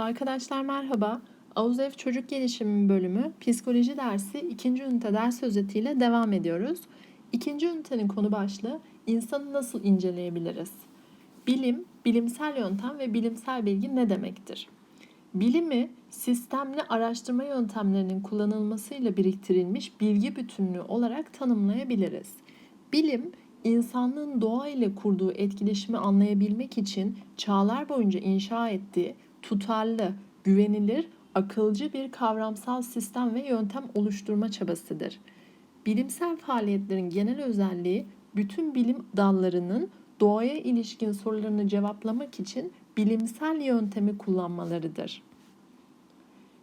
Arkadaşlar merhaba. Avuzev Çocuk Gelişimi bölümü Psikoloji dersi 2. ünite ders özetiyle devam ediyoruz. İkinci ünitenin konu başlığı insanı nasıl inceleyebiliriz? Bilim, bilimsel yöntem ve bilimsel bilgi ne demektir? Bilimi sistemli araştırma yöntemlerinin kullanılmasıyla biriktirilmiş bilgi bütünlüğü olarak tanımlayabiliriz. Bilim, insanlığın doğa ile kurduğu etkileşimi anlayabilmek için çağlar boyunca inşa ettiği tutarlı, güvenilir, akılcı bir kavramsal sistem ve yöntem oluşturma çabasıdır. Bilimsel faaliyetlerin genel özelliği bütün bilim dallarının doğaya ilişkin sorularını cevaplamak için bilimsel yöntemi kullanmalarıdır.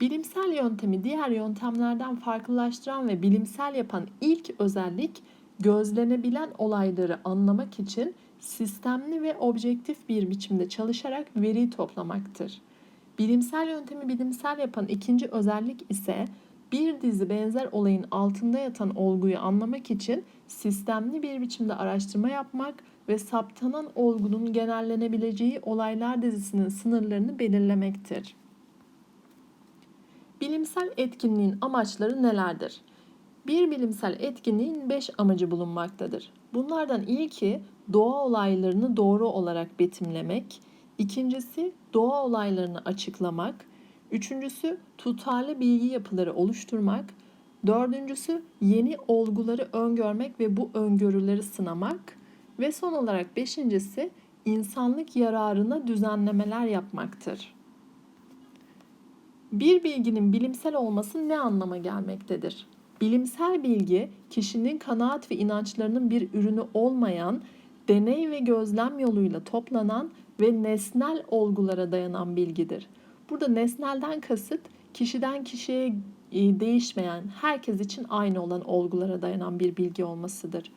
Bilimsel yöntemi diğer yöntemlerden farklılaştıran ve bilimsel yapan ilk özellik gözlenebilen olayları anlamak için sistemli ve objektif bir biçimde çalışarak veri toplamaktır. Bilimsel yöntemi bilimsel yapan ikinci özellik ise bir dizi benzer olayın altında yatan olguyu anlamak için sistemli bir biçimde araştırma yapmak ve saptanan olgunun genellenebileceği olaylar dizisinin sınırlarını belirlemektir. Bilimsel etkinliğin amaçları nelerdir? Bir bilimsel etkinliğin 5 amacı bulunmaktadır. Bunlardan ilki doğa olaylarını doğru olarak betimlemek, ikincisi doğa olaylarını açıklamak, üçüncüsü tutarlı bilgi yapıları oluşturmak, dördüncüsü yeni olguları öngörmek ve bu öngörüleri sınamak ve son olarak beşincisi insanlık yararına düzenlemeler yapmaktır. Bir bilginin bilimsel olması ne anlama gelmektedir? Bilimsel bilgi kişinin kanaat ve inançlarının bir ürünü olmayan, deney ve gözlem yoluyla toplanan ve nesnel olgulara dayanan bilgidir. Burada nesnelden kasıt kişiden kişiye e, değişmeyen, herkes için aynı olan olgulara dayanan bir bilgi olmasıdır.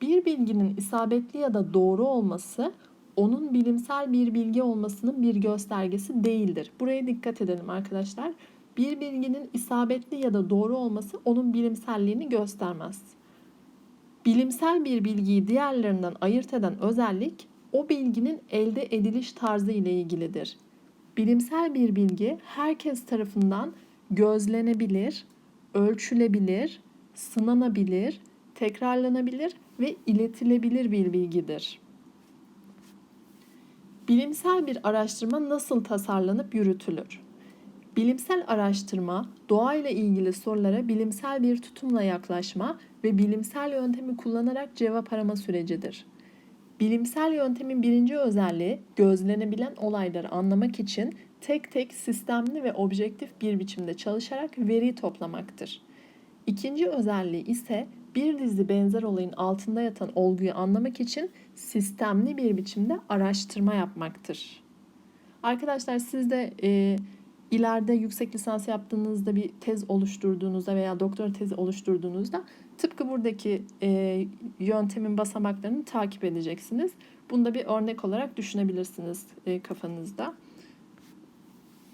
Bir bilginin isabetli ya da doğru olması onun bilimsel bir bilgi olmasının bir göstergesi değildir. Buraya dikkat edelim arkadaşlar. Bir bilginin isabetli ya da doğru olması onun bilimselliğini göstermez. Bilimsel bir bilgiyi diğerlerinden ayırt eden özellik o bilginin elde ediliş tarzı ile ilgilidir. Bilimsel bir bilgi herkes tarafından gözlenebilir, ölçülebilir, sınanabilir, tekrarlanabilir ve iletilebilir bir bilgidir. Bilimsel bir araştırma nasıl tasarlanıp yürütülür? Bilimsel araştırma, doğayla ilgili sorulara bilimsel bir tutumla yaklaşma ve bilimsel yöntemi kullanarak cevap arama sürecidir. Bilimsel yöntemin birinci özelliği gözlenebilen olayları anlamak için tek tek sistemli ve objektif bir biçimde çalışarak veri toplamaktır. İkinci özelliği ise bir dizi benzer olayın altında yatan olguyu anlamak için sistemli bir biçimde araştırma yapmaktır. Arkadaşlar siz de e, ileride yüksek lisans yaptığınızda bir tez oluşturduğunuzda veya doktora tezi oluşturduğunuzda tıpkı buradaki e, yöntemin basamaklarını takip edeceksiniz. Bunu da bir örnek olarak düşünebilirsiniz e, kafanızda.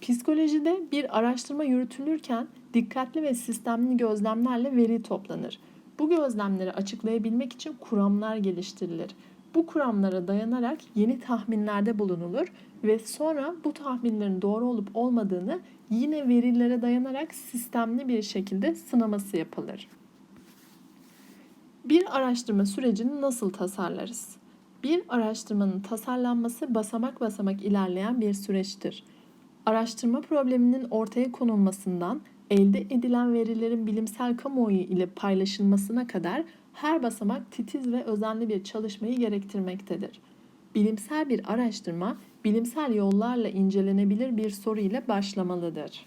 Psikolojide bir araştırma yürütülürken dikkatli ve sistemli gözlemlerle veri toplanır. Bu gözlemleri açıklayabilmek için kuramlar geliştirilir. Bu kuramlara dayanarak yeni tahminlerde bulunulur ve sonra bu tahminlerin doğru olup olmadığını yine verilere dayanarak sistemli bir şekilde sınaması yapılır. Bir araştırma sürecini nasıl tasarlarız? Bir araştırmanın tasarlanması basamak basamak ilerleyen bir süreçtir. Araştırma probleminin ortaya konulmasından elde edilen verilerin bilimsel kamuoyu ile paylaşılmasına kadar her basamak titiz ve özenli bir çalışmayı gerektirmektedir. Bilimsel bir araştırma, bilimsel yollarla incelenebilir bir soru ile başlamalıdır.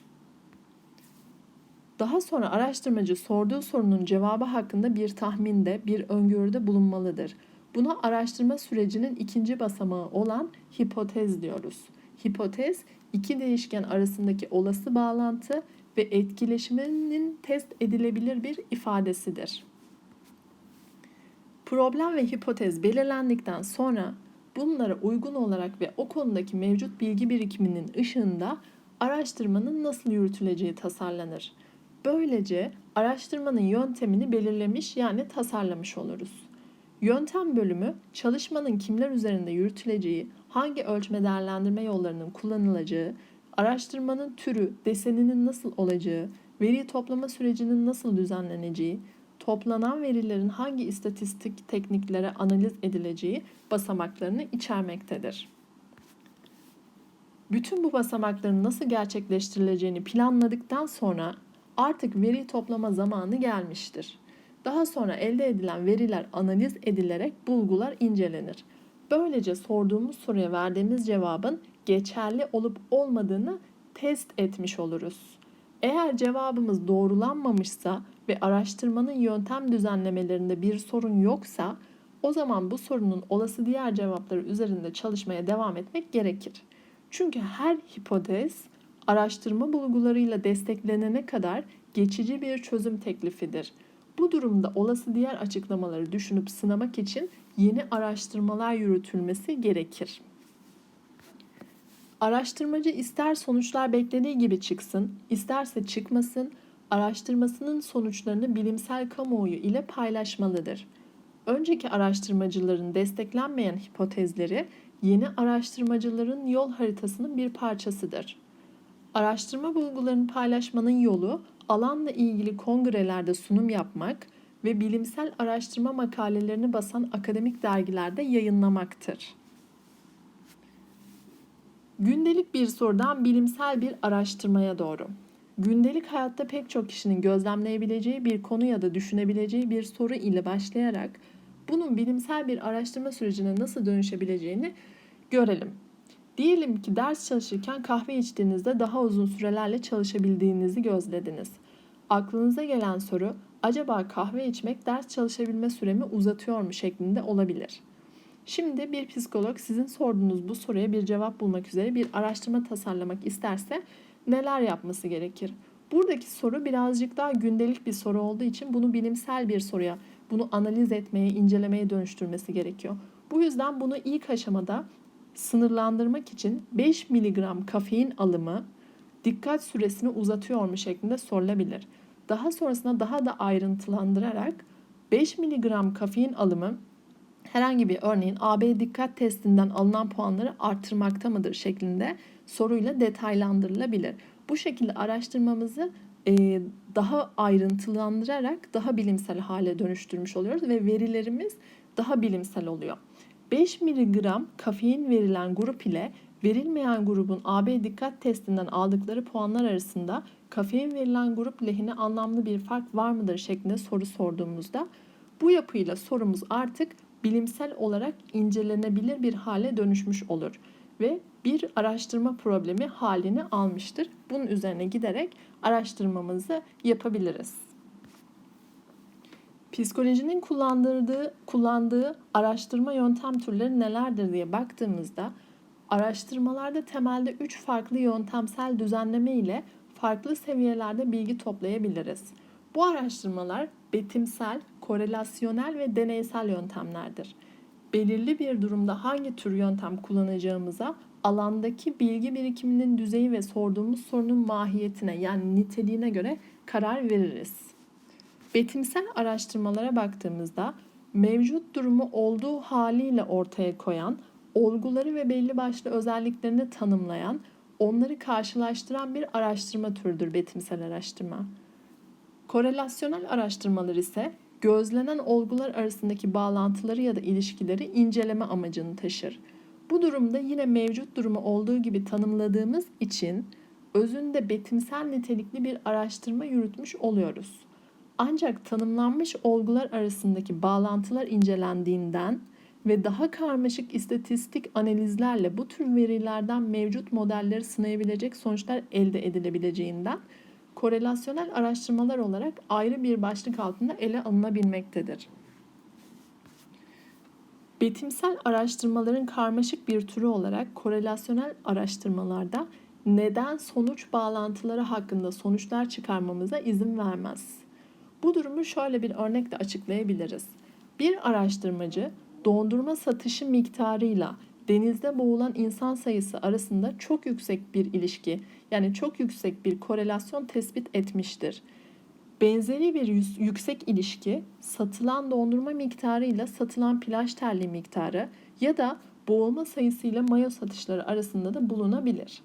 Daha sonra araştırmacı sorduğu sorunun cevabı hakkında bir tahminde, bir öngörüde bulunmalıdır. Buna araştırma sürecinin ikinci basamağı olan hipotez diyoruz. Hipotez, iki değişken arasındaki olası bağlantı ve etkileşiminin test edilebilir bir ifadesidir. Problem ve hipotez belirlendikten sonra bunlara uygun olarak ve o konudaki mevcut bilgi birikiminin ışığında araştırmanın nasıl yürütüleceği tasarlanır. Böylece araştırmanın yöntemini belirlemiş yani tasarlamış oluruz. Yöntem bölümü çalışmanın kimler üzerinde yürütüleceği, hangi ölçme değerlendirme yollarının kullanılacağı, araştırmanın türü, deseninin nasıl olacağı, veri toplama sürecinin nasıl düzenleneceği, toplanan verilerin hangi istatistik tekniklere analiz edileceği basamaklarını içermektedir. Bütün bu basamakların nasıl gerçekleştirileceğini planladıktan sonra artık veri toplama zamanı gelmiştir. Daha sonra elde edilen veriler analiz edilerek bulgular incelenir. Böylece sorduğumuz soruya verdiğimiz cevabın geçerli olup olmadığını test etmiş oluruz. Eğer cevabımız doğrulanmamışsa ve araştırmanın yöntem düzenlemelerinde bir sorun yoksa o zaman bu sorunun olası diğer cevapları üzerinde çalışmaya devam etmek gerekir. Çünkü her hipotez araştırma bulgularıyla desteklenene kadar geçici bir çözüm teklifidir. Bu durumda olası diğer açıklamaları düşünüp sınamak için yeni araştırmalar yürütülmesi gerekir. Araştırmacı ister sonuçlar beklediği gibi çıksın, isterse çıkmasın, araştırmasının sonuçlarını bilimsel kamuoyu ile paylaşmalıdır. Önceki araştırmacıların desteklenmeyen hipotezleri yeni araştırmacıların yol haritasının bir parçasıdır. Araştırma bulgularını paylaşmanın yolu alanla ilgili kongrelerde sunum yapmak ve bilimsel araştırma makalelerini basan akademik dergilerde yayınlamaktır. Gündelik bir sorudan bilimsel bir araştırmaya doğru. Gündelik hayatta pek çok kişinin gözlemleyebileceği bir konu ya da düşünebileceği bir soru ile başlayarak bunun bilimsel bir araştırma sürecine nasıl dönüşebileceğini görelim. Diyelim ki ders çalışırken kahve içtiğinizde daha uzun sürelerle çalışabildiğinizi gözlediniz. Aklınıza gelen soru acaba kahve içmek ders çalışabilme süremi uzatıyor mu şeklinde olabilir. Şimdi bir psikolog sizin sorduğunuz bu soruya bir cevap bulmak üzere bir araştırma tasarlamak isterse neler yapması gerekir? Buradaki soru birazcık daha gündelik bir soru olduğu için bunu bilimsel bir soruya, bunu analiz etmeye, incelemeye dönüştürmesi gerekiyor. Bu yüzden bunu ilk aşamada sınırlandırmak için 5 mg kafein alımı dikkat süresini uzatıyor mu şeklinde sorulabilir. Daha sonrasında daha da ayrıntılandırarak 5 mg kafein alımı herhangi bir örneğin AB dikkat testinden alınan puanları artırmakta mıdır şeklinde soruyla detaylandırılabilir. Bu şekilde araştırmamızı e, daha ayrıntılandırarak daha bilimsel hale dönüştürmüş oluyoruz ve verilerimiz daha bilimsel oluyor. 5 mg kafein verilen grup ile verilmeyen grubun AB dikkat testinden aldıkları puanlar arasında kafein verilen grup lehine anlamlı bir fark var mıdır şeklinde soru sorduğumuzda bu yapıyla sorumuz artık bilimsel olarak incelenebilir bir hale dönüşmüş olur ve bir araştırma problemi halini almıştır. Bunun üzerine giderek araştırmamızı yapabiliriz. Psikolojinin kullandığı, kullandığı araştırma yöntem türleri nelerdir diye baktığımızda araştırmalarda temelde 3 farklı yöntemsel düzenleme ile farklı seviyelerde bilgi toplayabiliriz. Bu araştırmalar betimsel, korelasyonel ve deneysel yöntemlerdir. Belirli bir durumda hangi tür yöntem kullanacağımıza alandaki bilgi birikiminin düzeyi ve sorduğumuz sorunun mahiyetine yani niteliğine göre karar veririz. Betimsel araştırmalara baktığımızda mevcut durumu olduğu haliyle ortaya koyan, olguları ve belli başlı özelliklerini tanımlayan, onları karşılaştıran bir araştırma türüdür betimsel araştırma. Korelasyonel araştırmalar ise gözlenen olgular arasındaki bağlantıları ya da ilişkileri inceleme amacını taşır. Bu durumda yine mevcut durumu olduğu gibi tanımladığımız için özünde betimsel nitelikli bir araştırma yürütmüş oluyoruz. Ancak tanımlanmış olgular arasındaki bağlantılar incelendiğinden ve daha karmaşık istatistik analizlerle bu tür verilerden mevcut modelleri sınayabilecek sonuçlar elde edilebileceğinden korelasyonel araştırmalar olarak ayrı bir başlık altında ele alınabilmektedir. Betimsel araştırmaların karmaşık bir türü olarak korelasyonel araştırmalarda neden sonuç bağlantıları hakkında sonuçlar çıkarmamıza izin vermez. Bu durumu şöyle bir örnekle açıklayabiliriz. Bir araştırmacı dondurma satışı miktarıyla denizde boğulan insan sayısı arasında çok yüksek bir ilişki yani çok yüksek bir korelasyon tespit etmiştir. Benzeri bir yüksek ilişki satılan dondurma miktarıyla satılan plaj terliği miktarı ya da boğulma sayısıyla mayo satışları arasında da bulunabilir.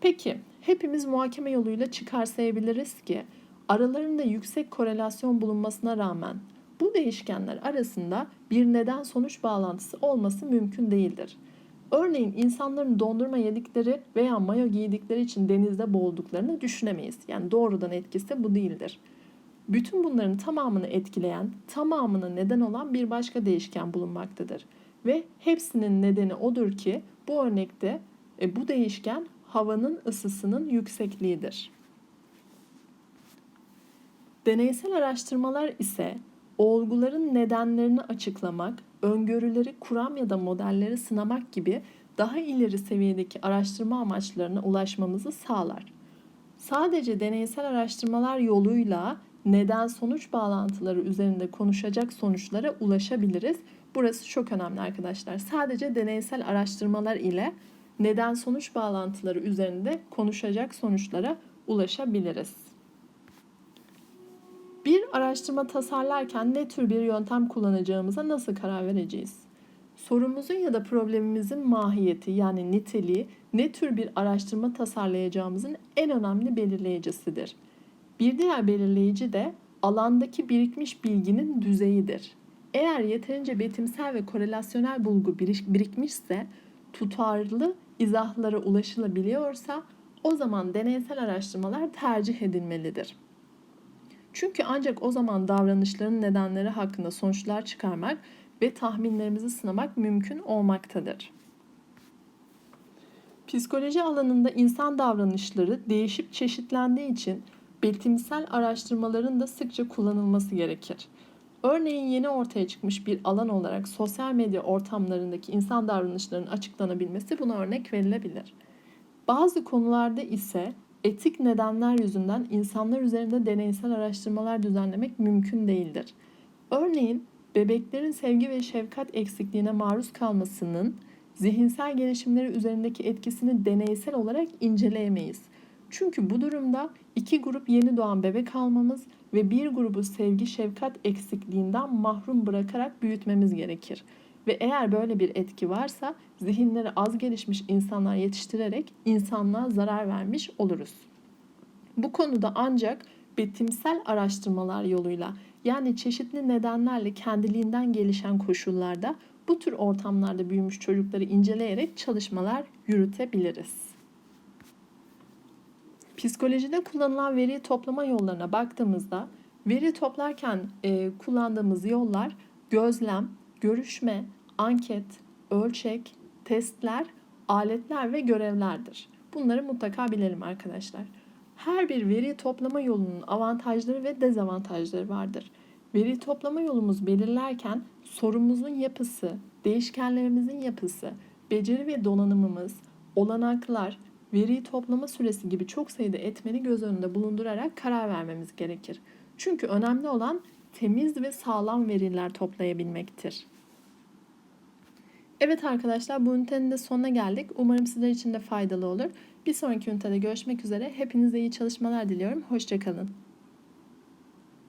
Peki hepimiz muhakeme yoluyla çıkarsayabiliriz ki aralarında yüksek korelasyon bulunmasına rağmen bu değişkenler arasında bir neden sonuç bağlantısı olması mümkün değildir. Örneğin insanların dondurma yedikleri veya mayo giydikleri için denizde boğulduklarını düşünemeyiz. Yani doğrudan etkisi bu değildir. Bütün bunların tamamını etkileyen, tamamına neden olan bir başka değişken bulunmaktadır. Ve hepsinin nedeni odur ki bu örnekte e, bu değişken havanın ısısının yüksekliğidir. Deneysel araştırmalar ise olguların nedenlerini açıklamak, öngörüleri kuram ya da modelleri sınamak gibi daha ileri seviyedeki araştırma amaçlarına ulaşmamızı sağlar. Sadece deneysel araştırmalar yoluyla neden sonuç bağlantıları üzerinde konuşacak sonuçlara ulaşabiliriz. Burası çok önemli arkadaşlar. Sadece deneysel araştırmalar ile neden sonuç bağlantıları üzerinde konuşacak sonuçlara ulaşabiliriz. Bir araştırma tasarlarken ne tür bir yöntem kullanacağımıza nasıl karar vereceğiz? Sorumuzun ya da problemimizin mahiyeti yani niteliği ne tür bir araştırma tasarlayacağımızın en önemli belirleyicisidir. Bir diğer belirleyici de alandaki birikmiş bilginin düzeyidir. Eğer yeterince betimsel ve korelasyonel bulgu birikmişse, tutarlı izahlara ulaşılabiliyorsa o zaman deneysel araştırmalar tercih edilmelidir. Çünkü ancak o zaman davranışların nedenleri hakkında sonuçlar çıkarmak ve tahminlerimizi sınamak mümkün olmaktadır. Psikoloji alanında insan davranışları değişip çeşitlendiği için betimsel araştırmaların da sıkça kullanılması gerekir. Örneğin yeni ortaya çıkmış bir alan olarak sosyal medya ortamlarındaki insan davranışlarının açıklanabilmesi buna örnek verilebilir. Bazı konularda ise etik nedenler yüzünden insanlar üzerinde deneysel araştırmalar düzenlemek mümkün değildir. Örneğin bebeklerin sevgi ve şefkat eksikliğine maruz kalmasının zihinsel gelişimleri üzerindeki etkisini deneysel olarak inceleyemeyiz. Çünkü bu durumda iki grup yeni doğan bebek almamız ve bir grubu sevgi şefkat eksikliğinden mahrum bırakarak büyütmemiz gerekir. Ve eğer böyle bir etki varsa zihinleri az gelişmiş insanlar yetiştirerek insanlığa zarar vermiş oluruz. Bu konuda ancak betimsel araştırmalar yoluyla yani çeşitli nedenlerle kendiliğinden gelişen koşullarda bu tür ortamlarda büyümüş çocukları inceleyerek çalışmalar yürütebiliriz. Psikolojide kullanılan veri toplama yollarına baktığımızda veri toplarken e, kullandığımız yollar gözlem, görüşme, anket, ölçek, testler, aletler ve görevlerdir. Bunları mutlaka bilelim arkadaşlar. Her bir veri toplama yolunun avantajları ve dezavantajları vardır. Veri toplama yolumuz belirlerken sorumuzun yapısı, değişkenlerimizin yapısı, beceri ve donanımımız, olanaklar, veri toplama süresi gibi çok sayıda etmeni göz önünde bulundurarak karar vermemiz gerekir. Çünkü önemli olan temiz ve sağlam veriler toplayabilmektir. Evet arkadaşlar bu ünitenin de sonuna geldik. Umarım sizler için de faydalı olur. Bir sonraki ünitede görüşmek üzere. Hepinize iyi çalışmalar diliyorum. Hoşçakalın.